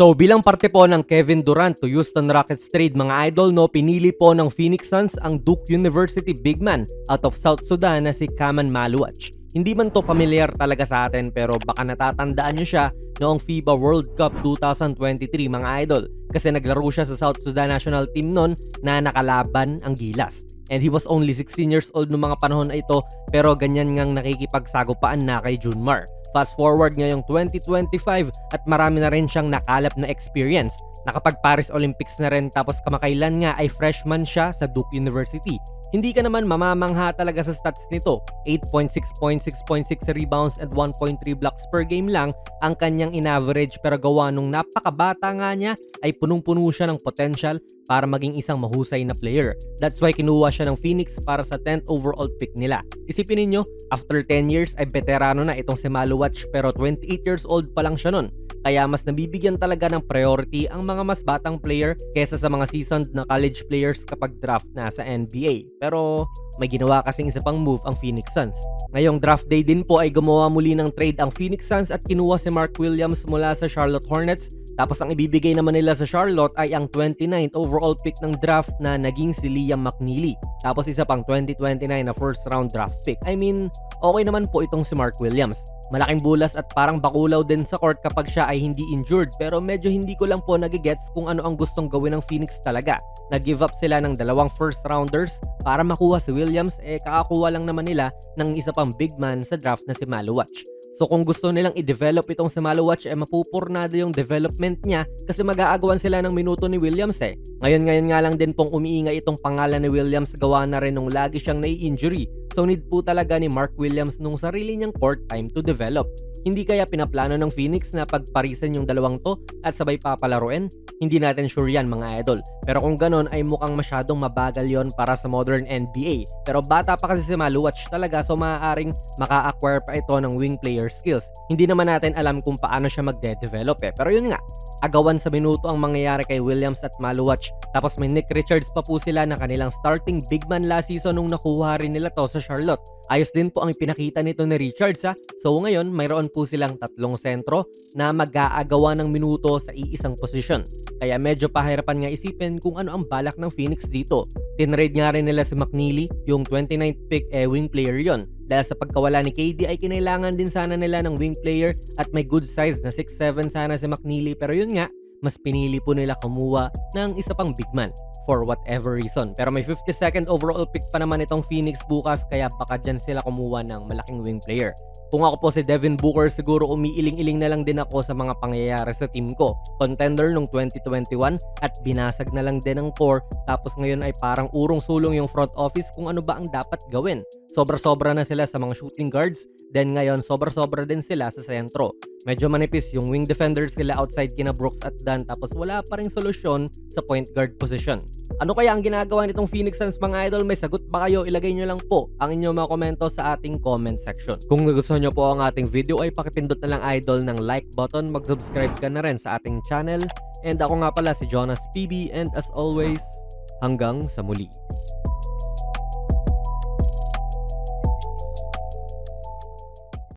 So bilang parte po ng Kevin Durant to Houston Rockets trade mga idol no, pinili po ng Phoenix Suns ang Duke University big man out of South Sudan na si Kaman Maluach. Hindi man to pamilyar talaga sa atin pero baka natatandaan nyo siya noong FIBA World Cup 2023 mga idol kasi naglaro siya sa South Sudan national team noon na nakalaban ang Gilas. And he was only 16 years old noong mga panahon na ito pero ganyan ngang nakikipagsagupaan na kay Junmar. Fast forward ngayong 2025 at marami na rin siyang nakalap na experience. Nakapag Paris Olympics na rin tapos kamakailan nga ay freshman siya sa Duke University. Hindi ka naman mamamangha talaga sa stats nito. 8.6 points, 6.6 rebounds at 1.3 blocks per game lang ang kanyang in-average pero gawa nung napakabata nga niya ay punong-puno siya ng potential para maging isang mahusay na player. That's why kinuha siya ng Phoenix para sa 10th overall pick nila. Isipin ninyo, after 10 years ay veterano na itong si Maluwach pero 28 years old pa lang siya nun. Kaya mas nabibigyan talaga ng priority ang mga mas batang player kesa sa mga seasoned na college players kapag draft na sa NBA. Pero may ginawa kasing isa pang move ang Phoenix Suns. Ngayong draft day din po ay gumawa muli ng trade ang Phoenix Suns at kinuha si Mark Williams mula sa Charlotte Hornets tapos ang ibibigay naman nila sa Charlotte ay ang 29th overall pick ng draft na naging si Liam McNeely. Tapos isa pang 2029 na first round draft pick. I mean, okay naman po itong si Mark Williams. Malaking bulas at parang bakulaw din sa court kapag siya ay hindi injured pero medyo hindi ko lang po nagigets kung ano ang gustong gawin ng Phoenix talaga. Nag-give up sila ng dalawang first rounders para makuha si Williams eh kakakuha lang naman nila ng isa pang big man sa draft na si Maluwach. So kung gusto nilang i-develop itong si Maluwach eh mapupurnado yung development niya kasi mag-aagawan sila ng minuto ni Williams eh. Ngayon ngayon nga lang din pong umiingay itong pangalan ni Williams gawa na rin nung lagi siyang nai-injury. So need po talaga ni Mark Williams nung sarili niyang court time to develop. Hindi kaya pinaplano ng Phoenix na pagparisan yung dalawang to at sabay papalaruin? Hindi natin sure yan mga idol. Pero kung ganon ay mukhang masyadong mabagal yon para sa modern NBA. Pero bata pa kasi si Maluwach talaga so maaaring maka-acquire pa ito ng wing player skills. Hindi naman natin alam kung paano siya magde-develop eh. Pero yun nga, agawan sa minuto ang mangyayari kay Williams at Maluwach. Tapos may Nick Richards pa po sila na kanilang starting big man last season nung nakuha rin nila to sa Charlotte. Ayos din po ang ipinakita nito ni Richards ha. So ngayon, mayroon po silang tatlong sentro na mag-aagawa ng minuto sa iisang posisyon. Kaya medyo pahirapan nga isipin kung ano ang balak ng Phoenix dito. Tinrade nga rin nila si McNeely, yung 29th pick eh wing player yon. Dahil sa pagkawala ni KD ay kinailangan din sana nila ng wing player at may good size na 6'7 sana si McNeely pero yun nga, mas pinili po nila kumuha ng isa pang big man for whatever reason. Pero may 52nd overall pick pa naman itong Phoenix bukas kaya baka dyan sila kumuha ng malaking wing player. Kung ako po si Devin Booker, siguro umiiling-iling na lang din ako sa mga pangyayari sa team ko. Contender nung 2021 at binasag na lang din ang core tapos ngayon ay parang urong-sulong yung front office kung ano ba ang dapat gawin. Sobra-sobra na sila sa mga shooting guards, then ngayon sobra-sobra din sila sa sentro. Medyo manipis yung wing defenders sila outside kina Brooks at Dan tapos wala pa rin solusyon sa point guard position. Ano kaya ang ginagawa nitong Phoenix Suns mga idol? May sagot ba kayo? Ilagay nyo lang po ang inyong mga komento sa ating comment section. Kung nagustuhan nyo po ang ating video ay pakipindot na lang idol ng like button, mag-subscribe ka na rin sa ating channel. And ako nga pala si Jonas PB and as always, hanggang sa muli.